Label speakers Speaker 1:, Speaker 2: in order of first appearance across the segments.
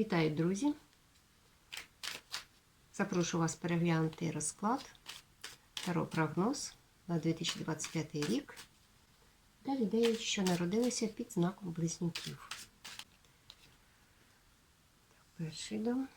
Speaker 1: Вітаю, друзі! Запрошую вас переглянути розклад Таро прогноз на 2025 рік для людей, що народилися під знаком близнюків. Так, перший дом.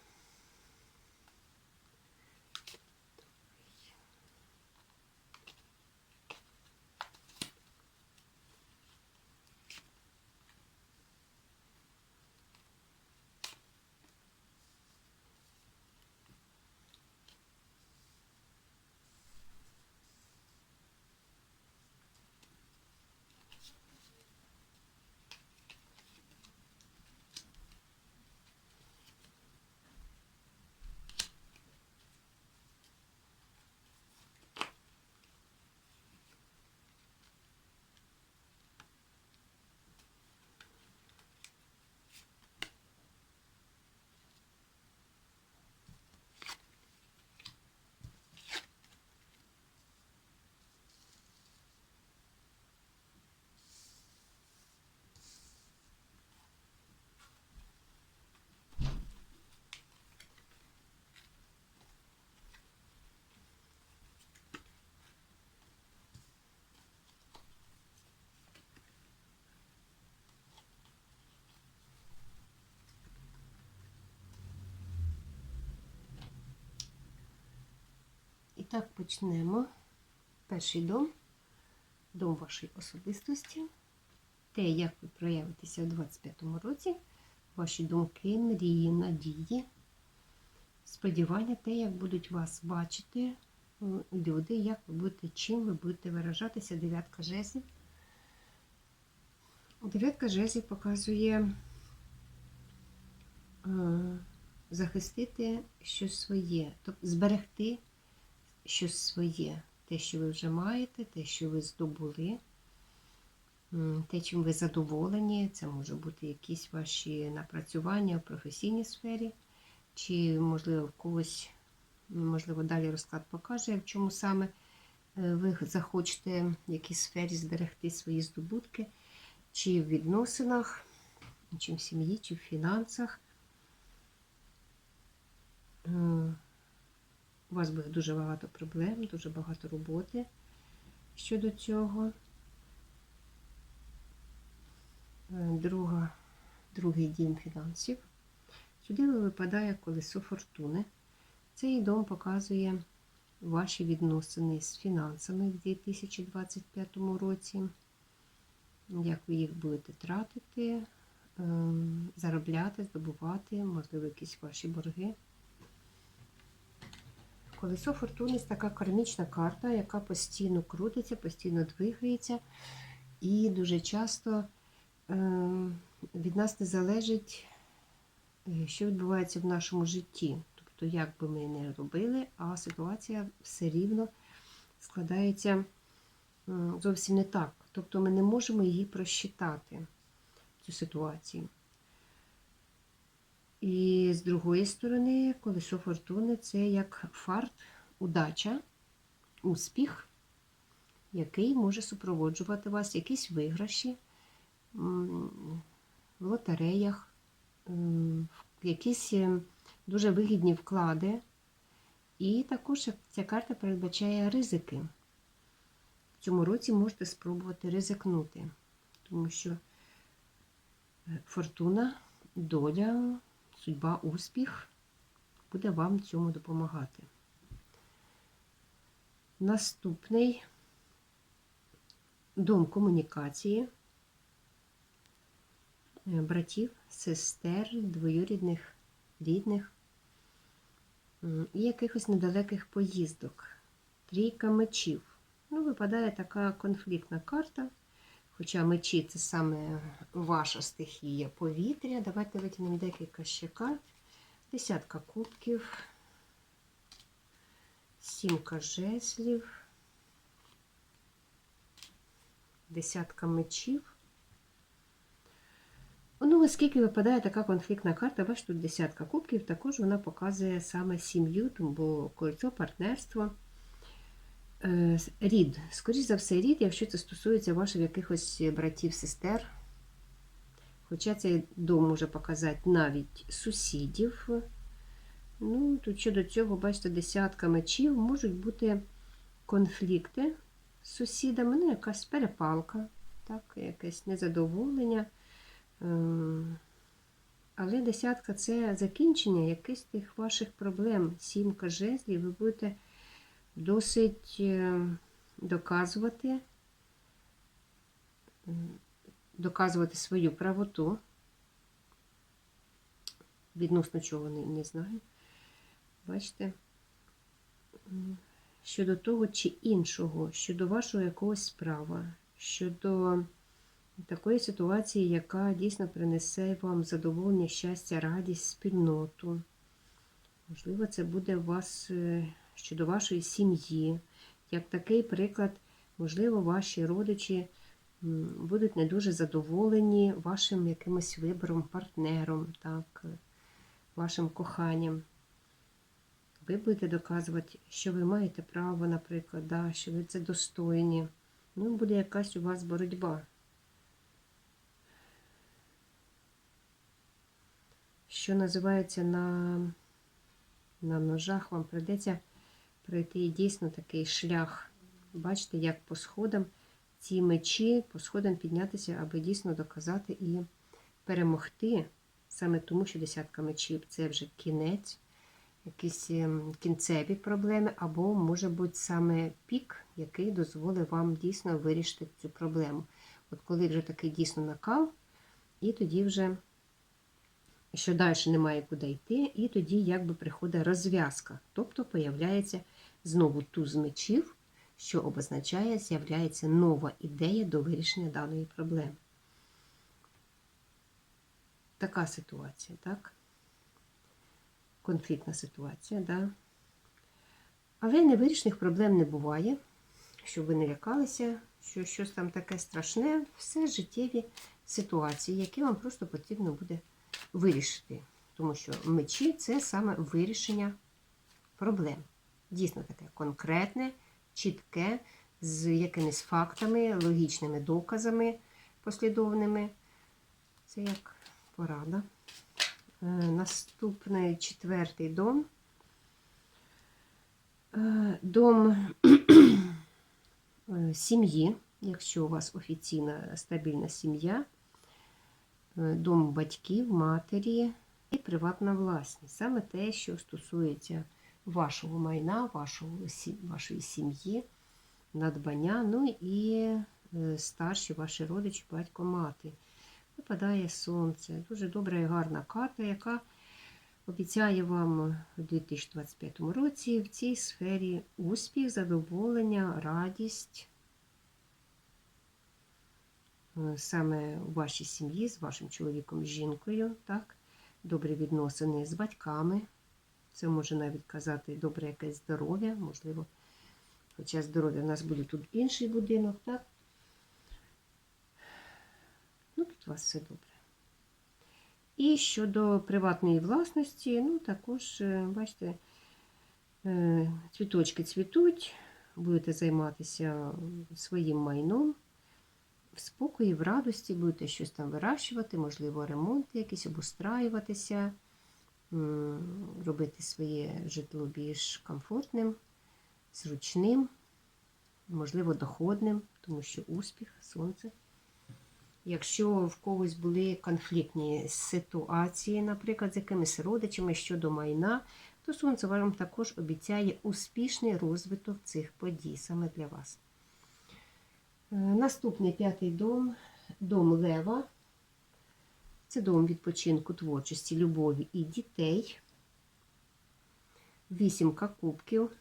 Speaker 1: Так почнемо. Перший дом, дом вашої особистості, те, як ви проявитеся у 25-му році, ваші думки, мрії, надії, сподівання, те, як будуть вас бачити люди, як ви будете, чим ви будете виражатися, дев'ятка жезлів. Дев'ятка жезлів показує е, захистити щось своє, тобто зберегти щось своє, те, що ви вже маєте, те, що ви здобули, те, чим ви задоволені, це може бути якісь ваші напрацювання в професійній сфері, чи, можливо, в когось, можливо, далі розклад покаже, в чому саме е, ви захочете в якійсь сфері зберегти свої здобутки, чи в відносинах, чи в сім'ї, чи в фінансах. У вас буде дуже багато проблем, дуже багато роботи щодо цього. Е, Друга, другий дім фінансів. Сюди випадає колесо фортуни. Цей дом показує ваші відносини з фінансами в 2025 році, як ви їх будете тратити, ем, заробляти, здобувати, можливо, якісь ваші борги. Колесо фортуни це така кармічна карта, яка постійно крутиться, постійно двигається. І дуже часто е, від нас не залежить, е, що відбувається в нашому житті. Тобто, як би ми не робили, а ситуація все рівно складається зовсім не так. Тобто ми не можемо її просчитати, цю ситуацію. І з другої сторони, колесо фортуни це як фарт, удача, успіх, який може супроводжувати вас, якісь виграші в лотереях, якісь е, дуже вигідні вклади. І також ця карта передбачає ризики. В цьому році можете спробувати ризикнути, тому що е, фортуна, доля судьба, успіх буде вам цьому допомагати. Наступний дом комунікації е, братів, сестер, двоюрідних, рідних і якихось недалеких поїздок. Трійка мечів. Ну, випадає така конфліктна карта. Хоча мечі це саме ваша стихія повітря. Давайте витягнемо декілька ще карт. Десятка кубків, сімка жезлів, десятка мечів. Ну, оскільки випадає така конфліктна карта, бачите, тут десятка кубків, також вона показує саме сім'ю, бо кольцо, партнерство. Е, Рід, скоріш за все, рід, якщо це стосується ваших якихось братів, сестер. Хоча цей дом може показати навіть сусідів. Ну, тут щодо цього, бачите, десятка мечів можуть бути конфлікти з сусідами, ну, якась перепалка, так, якесь незадоволення. Ем, Але десятка це закінчення якихось тих ваших проблем. Сімка жезлів, ви будете досить е, доказувати, доказувати свою правоту. Відносно чого не, не знаю. Бачите? Щодо того чи іншого, щодо вашого якогось справа, щодо такої ситуації, яка дійсно принесе вам задоволення, щастя, радість, спільноту. Можливо, це буде у вас е, щодо вашої сім'ї. Як такий приклад, можливо, ваші родичі будуть не дуже задоволені вашим якимось вибором, партнером, так, вашим коханням. Ви будете доказувати, що ви маєте право, наприклад, да, що ви це достойні. Ну, буде якась у вас боротьба. Що називається на, на ножах, вам прийдеться пройти дійсно такий шлях. Бачите, як по сходам ці мечі по сходам піднятися, аби дійсно доказати і перемогти. Саме тому, що десятка мечів це вже кінець, якісь ем, кінцеві проблеми, або може бути саме пік, який дозволить вам дійсно вирішити цю проблему. От коли вже такий дійсно накал, і тоді вже що далі немає куди йти, і тоді якби приходить розв'язка. Тобто появляється знову туз мечів, що обозначає, з'являється нова ідея до вирішення даної проблеми. Така ситуація, так? Конфліктна ситуація, да? Але невирішених проблем не буває, щоб ви не лякалися, що щось там таке страшне, все життєві ситуації, які вам просто потрібно буде вирішити. Тому що мечі це саме вирішення проблем. Дійсно таке конкретне, чітке, з якимись фактами, логічними доказами послідовними. Це як порада. Е, Наступний четвертий дом. Е, Дом е, сім'ї, якщо у вас офіційна стабільна сім'я, дом батьків, матері і приватна власність. Саме те, що стосується вашого майна, вашої сім'ї, надбання, ну і е, старші ваші родичі, батько, мати. Випадає сонце. Дуже добра і гарна карта, яка обіцяє вам у 2025 році в цій сфері успіх, задоволення, радість. Е, Саме у вашій сім'ї, з вашим чоловіком, з жінкою, так? добрі відносини з батьками. Це може навіть казати добре якесь здоров'я, можливо. Хоча здоров'я у нас буде тут інший будинок, так? Ну, тут у вас все добре. І щодо приватної власності, ну, також, е, бачите, е, цвіточки цвітуть, будете займатися своїм майном. В спокої, в радості, будете щось там вирощувати, можливо, ремонти якісь обустраюватися, робити своє житло більш комфортним, зручним, можливо, доходним, тому що успіх, сонце. Якщо в когось були конфліктні ситуації, наприклад, з якимись родичами щодо майна, то сонце вам також обіцяє успішний розвиток цих подій саме для вас. Е, Наступний п'ятий дом дом Лева. Це дом відпочинку творчості, любові і дітей. Вісімка кубків.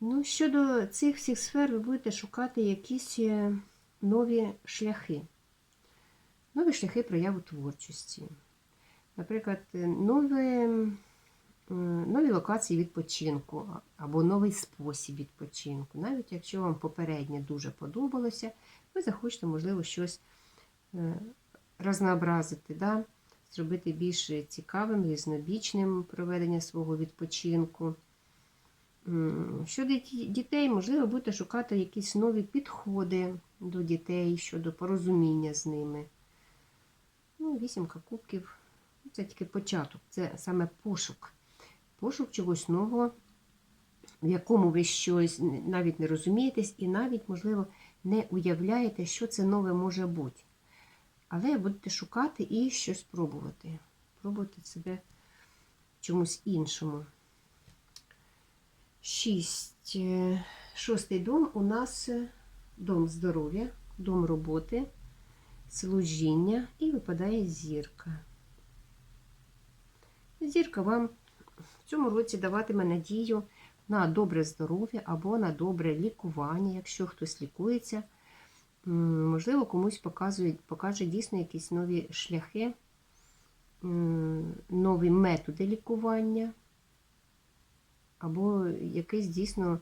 Speaker 1: Ну, щодо цих всіх сфер, ви будете шукати якісь е, нові шляхи. Нові шляхи прояву творчості. Наприклад, е, нові, нові локації відпочинку або новий спосіб відпочинку. Навіть якщо вам попереднє дуже подобалося, ви захочете, можливо, щось разнообразити, да? зробити більш цікавим, різнобічним проведення свого відпочинку. Щодо дітей, можливо, будете шукати якісь нові підходи до дітей щодо порозуміння з ними. Ну, вісімка кубків. Це тільки початок, це саме пошук. Пошук чогось нового, в якому ви щось навіть не розумієтесь, і навіть, можливо, не уявляєте, що це нове може бути. Але будете шукати і щось пробувати. Пробувати себе чомусь іншому. Шість. Е, Шостий дом у нас е, дом здоров'я, дом роботи, служіння і випадає зірка. Зірка вам в цьому році даватиме надію на добре здоров'я або на добре лікування, якщо хтось лікується. Можливо, комусь показує, покаже дійсно якісь нові шляхи, нові методи лікування, або якийсь дійсно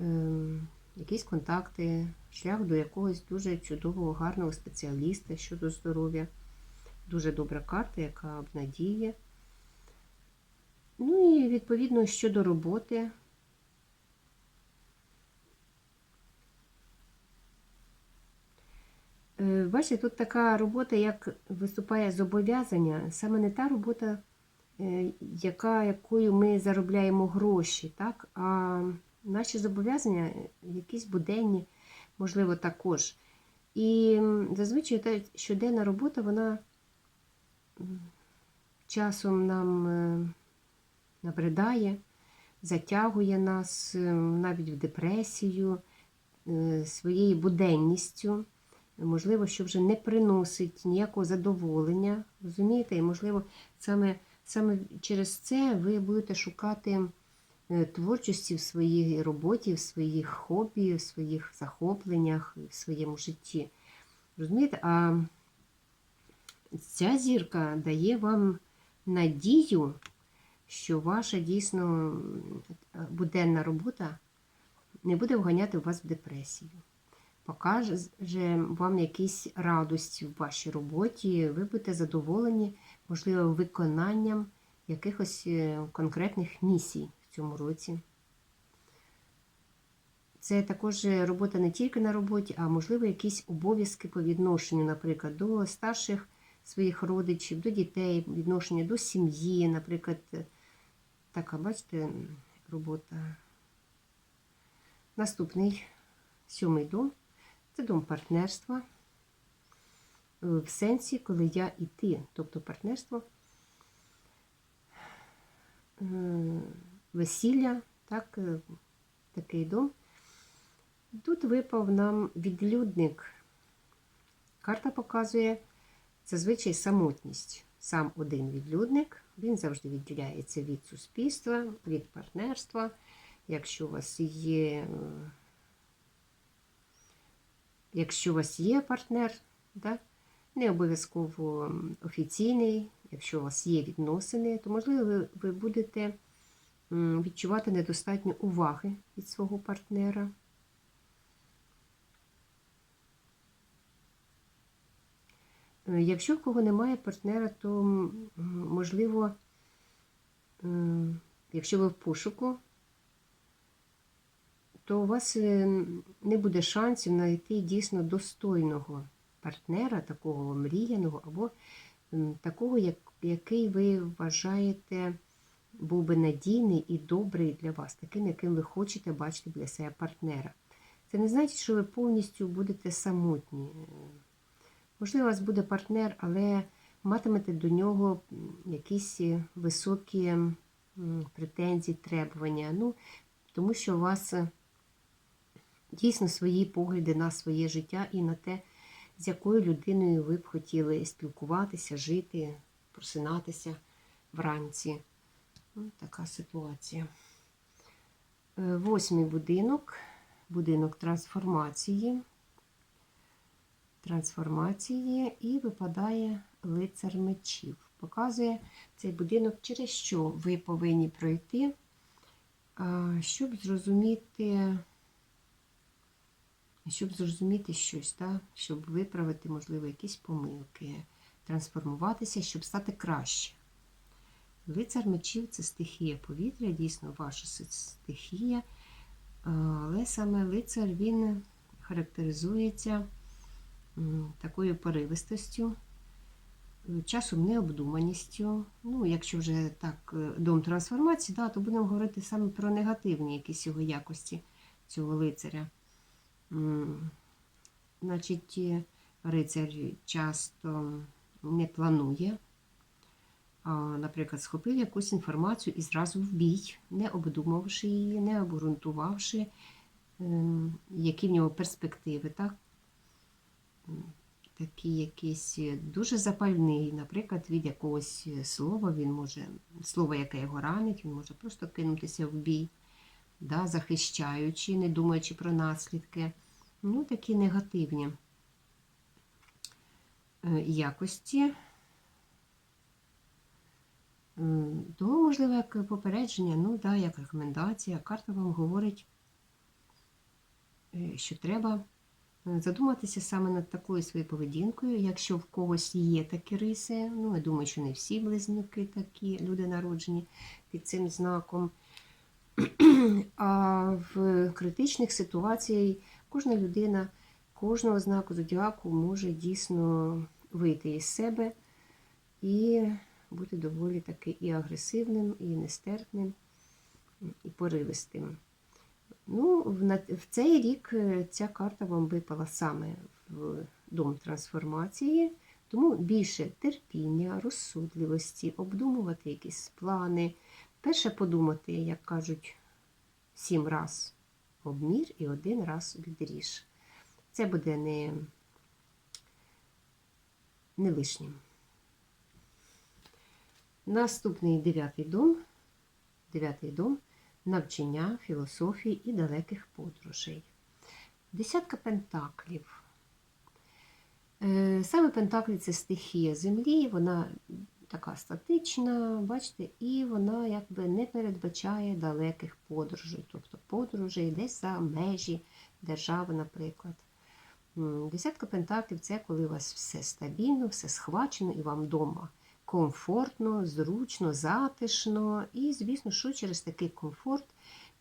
Speaker 1: ем, якісь контакти, шлях до якогось дуже чудового, гарного спеціаліста щодо здоров'я. Дуже добра карта, яка обнадіє. Ну і відповідно щодо роботи. Бачите, тут така робота, як виступає зобов'язання, саме не та робота, е, яка, якою ми заробляємо гроші, так? а наші зобов'язання е, якісь буденні, можливо, також. І зазвичай та щоденна робота, вона часом нам е, набридає, затягує нас е, навіть в депресію е, своєю буденністю. Можливо, що вже не приносить ніякого задоволення. Розумієте? І, можливо, саме, саме через це ви будете шукати е, творчості в своїй роботі, в своїх хобі, в своїх захопленнях, в своєму житті. Розумієте? А ця зірка дає вам надію, що ваша дійсно буденна робота не буде вганяти вас в депресію. Покаже вам якісь радості в вашій роботі, ви будете задоволені, можливо, виконанням якихось е, конкретних місій в цьому році. Це також робота не тільки на роботі, а можливо, якісь обов'язки по відношенню, наприклад, до старших своїх родичів, до дітей, відношення до сім'ї, наприклад, така, бачите, робота. Наступний сьомий дом це дом партнерства е, в сенсі, коли я і ти, тобто партнерство, е, весілля, так, е, такий дом. Тут випав нам відлюдник. Карта показує зазвичай самотність. Сам один відлюдник, він завжди відділяється від суспільства, від партнерства. Якщо у вас є, якщо у вас є партнер, да, не обов'язково офіційний, якщо у вас є відносини, то, можливо, ви, будете відчувати недостатньо уваги від свого партнера. Е, Якщо в кого немає партнера, то можливо, якщо ви в пошуку, то у вас е, не буде шансів знайти дійсно достойного партнера, такого мріяного, або такого, який ви вважаєте був би надійний і добрий для вас, таким, яким ви хочете бачити для себе партнера. Це не значить, що ви повністю будете самотні. Можливо, у вас буде партнер, але матимете до нього якісь високі претензії, требування. Ну, тому що у вас дійсно свої погляди на своє життя і на те, з якою людиною ви б хотіли спілкуватися, жити, просинатися вранці. Ну, така ситуація. Е, Восьмий будинок, будинок трансформації. Трансформації і випадає лицар мечів. Показує цей будинок, через що ви повинні пройти, щоб зрозуміти, щоб зрозуміти щось, так? щоб виправити, можливо, якісь помилки, трансформуватися, щоб стати краще. Лицар мечів це стихія повітря, дійсно ваша стихія, але саме лицар він характеризується такою поривистостю. часом необдуманістю. Ну, якщо вже так, е, дом трансформації, да, то будемо говорити саме про негативні якісь його якості цього лицаря. Значить, рицар часто не планує, наприклад, схопив якусь інформацію і зразу в бій, не обдумавши її, не обґрунтувавши, ем, які в нього перспективи, так? Якийсь е, дуже запальний, наприклад, від якогось слова він може, слово, яке його ранить, він може просто кинутися в бій, да, захищаючи, не думаючи про наслідки. Ну, такі негативні е, якості. Тому, можливо, як попередження, ну да, як рекомендація, карта вам говорить, е, що треба е, задуматися саме над такою своєю поведінкою, якщо в когось є такі риси. Ну, я думаю, що не всі близнюки такі, люди народжені під цим знаком. А в критичних ситуаціях кожна людина, кожного знаку зодіаку може дійсно вийти із себе і бути доволі таки і агресивним, і нестерпним, і поривистим. Ну, в, цей рік е, ця карта вам випала саме в дом трансформації, тому більше терпіння, розсудливості, обдумувати якісь плани. Перше подумати, як кажуть, сім раз обмір і один раз відріж. Це буде не, не лишнім. Наступний дев'ятий дом. Дев'ятий дом навчання, філософії і далеких подорожей. Десятка пентаклів. Е, Саме пентаклі це стихія землі, вона така статична, бачите, і вона якби не передбачає далеких подорожей, тобто подорожей десь за межі держави, наприклад. Десятка пентаклів це коли у вас все стабільно, все схвачено і вам вдома комфортно, зручно, затишно. І, звісно, що через такий комфорт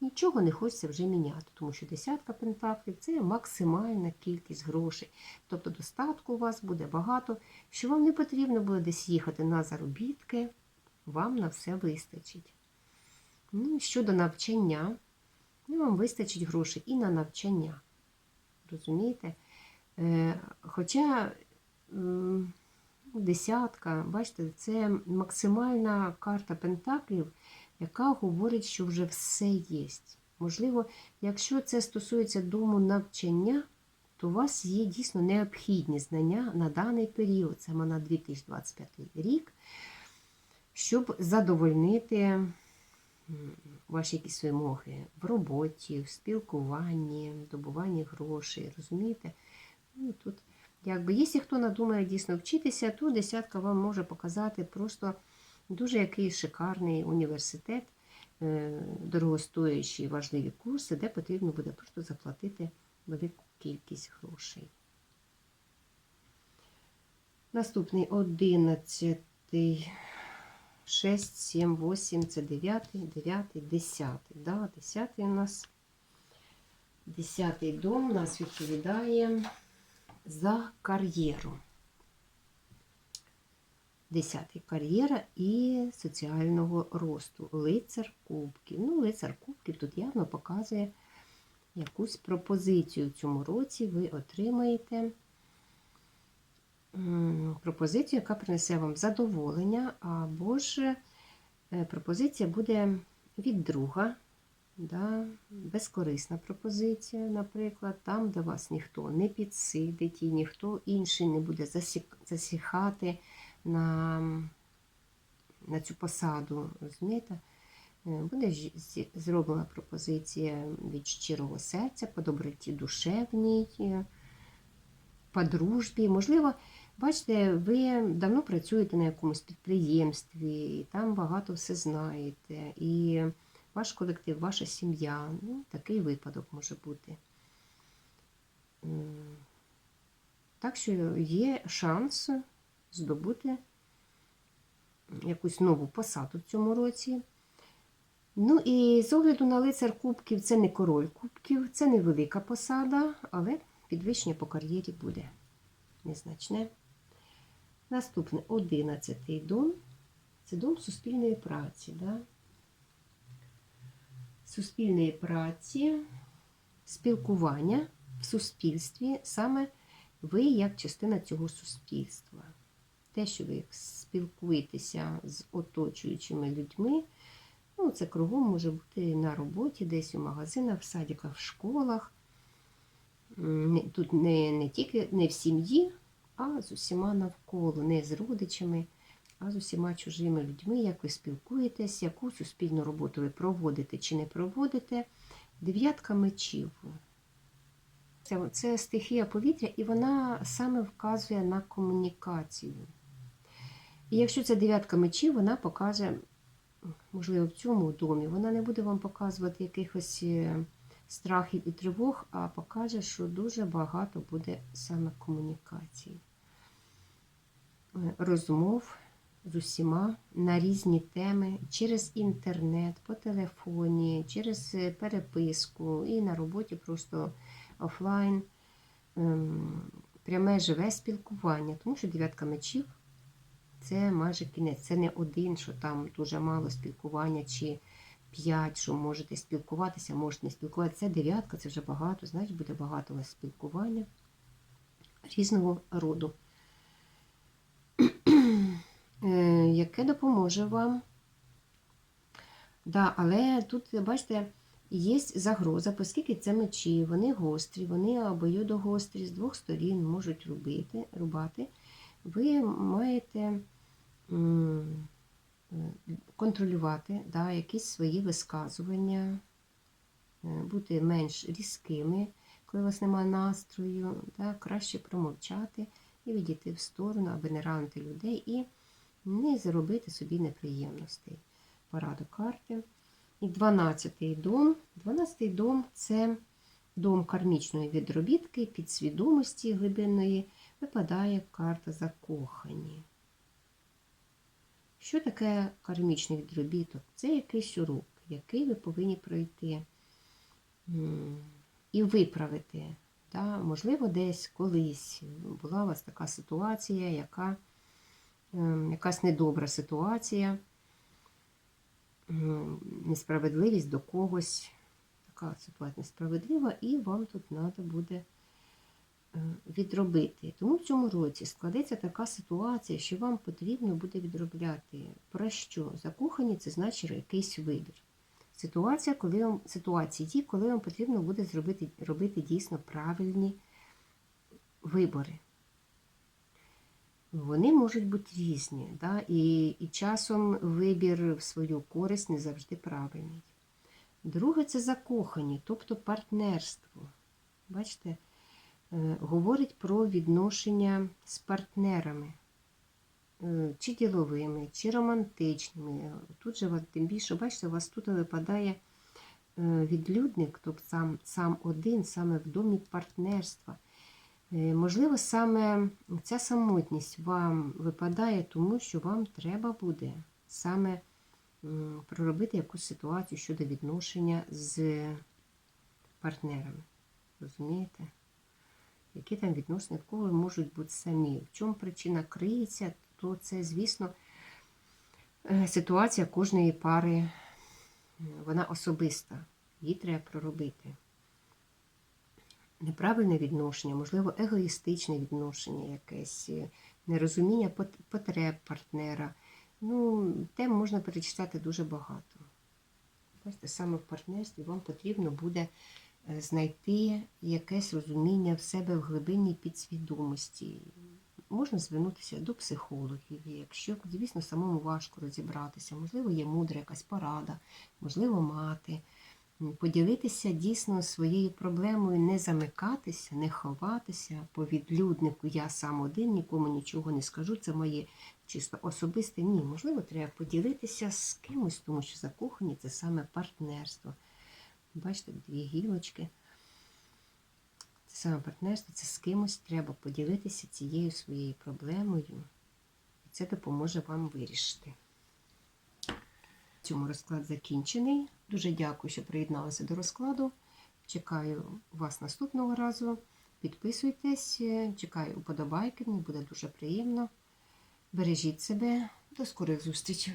Speaker 1: нічого не хочеться вже міняти, тому що десятка пентаклів це максимальна кількість грошей. Тобто достатку у вас буде багато, що вам не потрібно буде десь їхати на заробітки, вам на все вистачить. Ну, щодо навчання, ну, вам вистачить грошей і на навчання. Розумієте? Е, Хоча м, десятка, бачите, це максимальна карта пентаклів, яка говорить, що вже все є. Можливо, якщо це стосується дому навчання, то у вас є дійсно необхідні знання на даний період, саме на 2025 рік, щоб задовольнити ваші якісь вимоги в роботі, в спілкуванні, в добуванні грошей, розумієте? Ну, тут, якби, якщо хто надумає дійсно вчитися, то десятка вам може показати просто дуже який шикарний університет, е, дорогостоящі важливі курси, де потрібно буде просто заплатити велику кількість грошей. Наступний 11, 6, 7, 8, це 9, 9, 10. Да, 10 у нас. 10 дом нас відповідає за кар'єру. Десятий кар'єра і соціального росту. Лицар кубків. Ну, лицар кубків тут явно показує якусь пропозицію в цьому році. Ви отримаєте пропозицію, яка принесе вам задоволення, або ж е, пропозиція буде від друга. Да, безкорисна пропозиція, наприклад, там, де вас ніхто не підсидить і ніхто інший не буде засіхати на, на цю посаду. розумієте? Е, Буде зроблена пропозиція від щирого серця, по доброті душевній, е, по дружбі. Можливо, бачите, ви давно працюєте на якомусь підприємстві, і там багато все знаєте. І ваш колектив, ваша сім'я. Ну, такий випадок може бути. Так що є шанс здобути якусь нову посаду в цьому році. Ну і з огляду на лицар кубків, це не король кубків, це невелика посада, але підвищення по кар'єрі буде незначне. Наступний одинадцятий дом. Це дом суспільної праці. Да? Суспільної праці, спілкування в суспільстві, саме ви як частина цього суспільства. Те, що ви спілкуєтеся з оточуючими людьми, ну, це кругом може бути на роботі, десь у магазинах, в садиках, в школах. Тут не, не тільки не в сім'ї, а з усіма навколо, не з родичами, а з усіма чужими людьми, як ви спілкуєтесь, яку суспільну роботу ви проводите чи не проводите. Дев'ятка мечів. Це, це стихія повітря, і вона саме вказує на комунікацію. І якщо це дев'ятка мечів, вона покаже, можливо, в цьому домі, вона не буде вам показувати якихось е, страхів і тривог, а покаже, що дуже багато буде саме комунікацій, Е, розмов з усіма на різні теми через інтернет, по телефоні, через е, переписку і на роботі просто офлайн. Ем, Пряме живе спілкування, тому що дев'ятка мечів це майже кінець. Це не один, що там дуже мало спілкування, чи п'ять, що можете спілкуватися, можете не спілкуватися. Це дев'ятка, це вже багато, значить буде багато у вас спілкування різного роду, Е, яке допоможе вам. Да, але тут, бачите, є загроза, оскільки це мечі, вони гострі, вони обоюдогострі, з двох сторін можуть рубити, рубати. Ви маєте контролювати да, якісь свої висказування, е, бути менш різкими, коли у вас немає настрою, да, краще промовчати і відійти в сторону, аби не ранити людей і не заробити собі неприємностей. Пораду карти. І 12-й дом. 12-й дом це дом кармічної відробітки, підсвідомості глибинної. Випадає карта закохані. Що таке кармічний відробіток? Це якийсь урок, який ви повинні пройти і виправити. Да? Можливо, десь колись була у вас така ситуація, яка, ем, якась недобра ситуація, несправедливість до когось. Така ситуація несправедлива, і вам тут треба буде відробити. Тому в цьому році складеться така ситуація, що вам потрібно буде відробляти. Про що? Закохані це значить якийсь вибір. Ситуація, коли вам, ситуації коли вам потрібно буде зробити, робити дійсно правильні вибори. Вони можуть бути різні, да? і, і часом вибір в свою користь не завжди правильний. Друге це закохані, тобто партнерство. Бачите, е, говорить про відношення з партнерами, е, чи діловими, чи романтичними. Тут же тим більше, бачите, у вас тут випадає е, відлюдник, тобто сам, сам один, саме в домі партнерства. Е, Можливо, саме ця самотність вам випадає, тому що вам треба буде саме проробити якусь ситуацію щодо відношення з партнерами. Розумієте? Які там відносини, в кого можуть бути самі. В чому причина криється, то це, звісно, е, ситуація кожної пари, вона особиста. Її треба проробити. Неправильне відношення, можливо, егоїстичне відношення якесь, е, нерозуміння потреб партнера. Ну, тем можна перечитати дуже багато. Бачите, саме в партнерстві вам потрібно буде знайти якесь розуміння в себе в глибинній підсвідомості. Можна звернутися до психологів, якщо, звісно, самому важко розібратися, можливо, є мудра якась порада, можливо, мати. Поділитися дійсно своєю проблемою, не замикатися, не ховатися по відлюднику. Я сам один, нікому нічого не скажу. Це моє чисто особисте. Ні, можливо, треба поділитися з кимось, тому що закохані це саме партнерство. Бачите, дві гілочки. Це саме партнерство, це з кимось треба поділитися цією своєю проблемою. І це допоможе вам вирішити. Цьому розклад закінчений. Дуже дякую, що приєдналися до розкладу. Чекаю вас наступного разу. Підписуйтесь, чекаю уподобайки, мені буде дуже приємно. Бережіть себе. До скорих зустрічей!